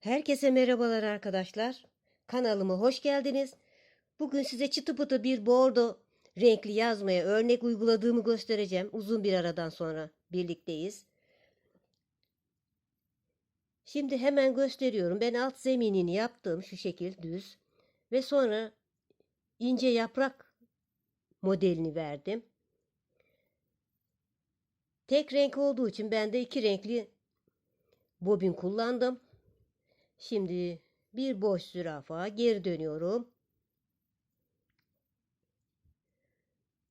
Herkese merhabalar arkadaşlar. Kanalıma hoş geldiniz. Bugün size çıtı pıtı bir bordo renkli yazmaya örnek uyguladığımı göstereceğim. Uzun bir aradan sonra birlikteyiz. Şimdi hemen gösteriyorum. Ben alt zeminini yaptım şu şekil düz. Ve sonra ince yaprak modelini verdim. Tek renk olduğu için ben de iki renkli bobin kullandım. Şimdi bir boş zürafa geri dönüyorum.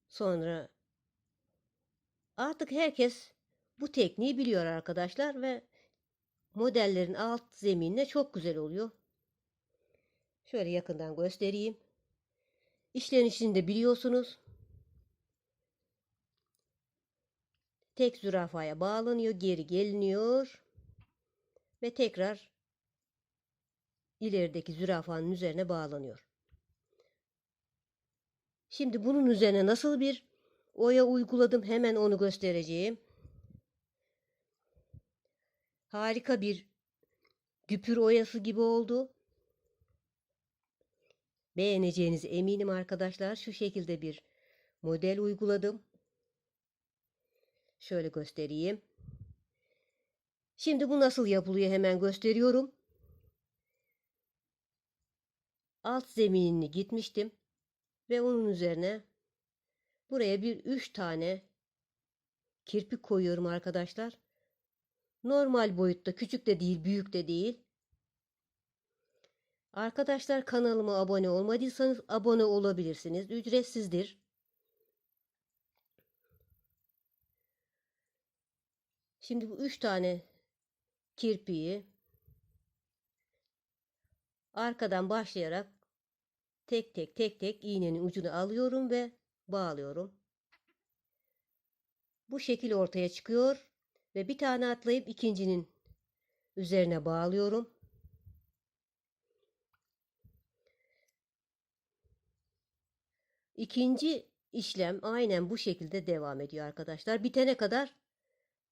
Sonra artık herkes bu tekniği biliyor arkadaşlar ve modellerin alt zeminine çok güzel oluyor. Şöyle yakından göstereyim. İşlenişini de biliyorsunuz. Tek zürafaya bağlanıyor, geri geliniyor ve tekrar ilerideki zürafanın üzerine bağlanıyor. Şimdi bunun üzerine nasıl bir oya uyguladım hemen onu göstereceğim. Harika bir güpür oyası gibi oldu. Beğeneceğinize eminim arkadaşlar. Şu şekilde bir model uyguladım. Şöyle göstereyim. Şimdi bu nasıl yapılıyor hemen gösteriyorum. Alt zeminini gitmiştim ve onun üzerine buraya bir üç tane kirpik koyuyorum arkadaşlar. Normal boyutta küçük de değil büyük de değil. Arkadaşlar kanalıma abone olmadıysanız abone olabilirsiniz. Ücretsizdir. Şimdi bu üç tane kirpiği arkadan başlayarak tek tek tek tek iğnenin ucunu alıyorum ve bağlıyorum. Bu şekil ortaya çıkıyor ve bir tane atlayıp ikincinin üzerine bağlıyorum. İkinci işlem aynen bu şekilde devam ediyor arkadaşlar. Bitene kadar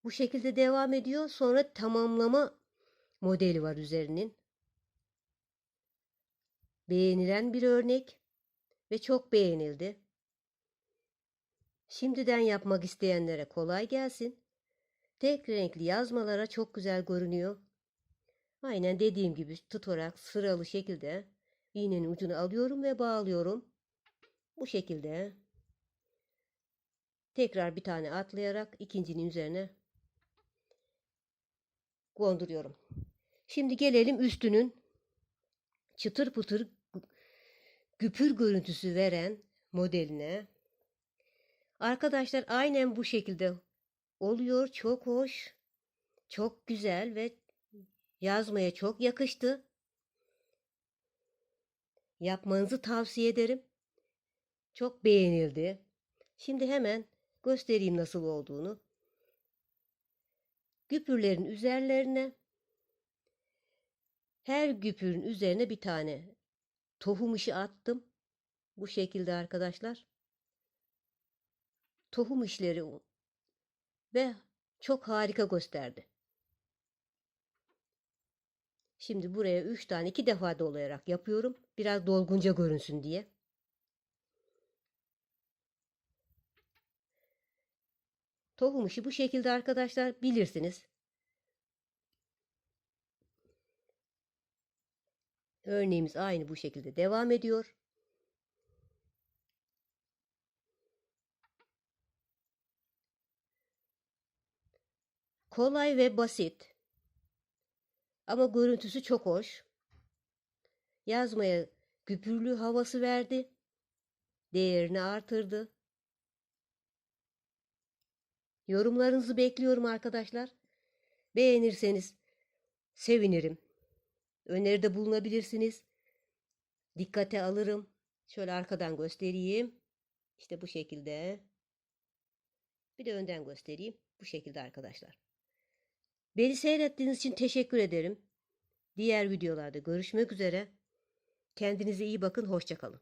bu şekilde devam ediyor. Sonra tamamlama modeli var üzerinin. Beğenilen bir örnek ve çok beğenildi. Şimdiden yapmak isteyenlere kolay gelsin. Tek renkli yazmalara çok güzel görünüyor. Aynen dediğim gibi tutarak sıralı şekilde iğnenin ucunu alıyorum ve bağlıyorum. Bu şekilde tekrar bir tane atlayarak ikincinin üzerine konduruyorum. Şimdi gelelim üstünün çıtır pıtır güpür görüntüsü veren modeline. Arkadaşlar aynen bu şekilde oluyor. Çok hoş. Çok güzel ve yazmaya çok yakıştı. Yapmanızı tavsiye ederim. Çok beğenildi. Şimdi hemen göstereyim nasıl olduğunu. Güpürlerin üzerlerine her güpürün üzerine bir tane tohum işi attım. Bu şekilde arkadaşlar. Tohum işleri ve çok harika gösterdi. Şimdi buraya 3 tane 2 defa dolayarak yapıyorum. Biraz dolgunca görünsün diye. Tohum işi bu şekilde arkadaşlar bilirsiniz. Örneğimiz aynı bu şekilde devam ediyor. Kolay ve basit. Ama görüntüsü çok hoş. Yazmaya güpürlü havası verdi. Değerini artırdı. Yorumlarınızı bekliyorum arkadaşlar. Beğenirseniz sevinirim. Öneride bulunabilirsiniz. Dikkate alırım. Şöyle arkadan göstereyim. İşte bu şekilde. Bir de önden göstereyim. Bu şekilde arkadaşlar. Beni seyrettiğiniz için teşekkür ederim. Diğer videolarda görüşmek üzere. Kendinize iyi bakın. Hoşçakalın.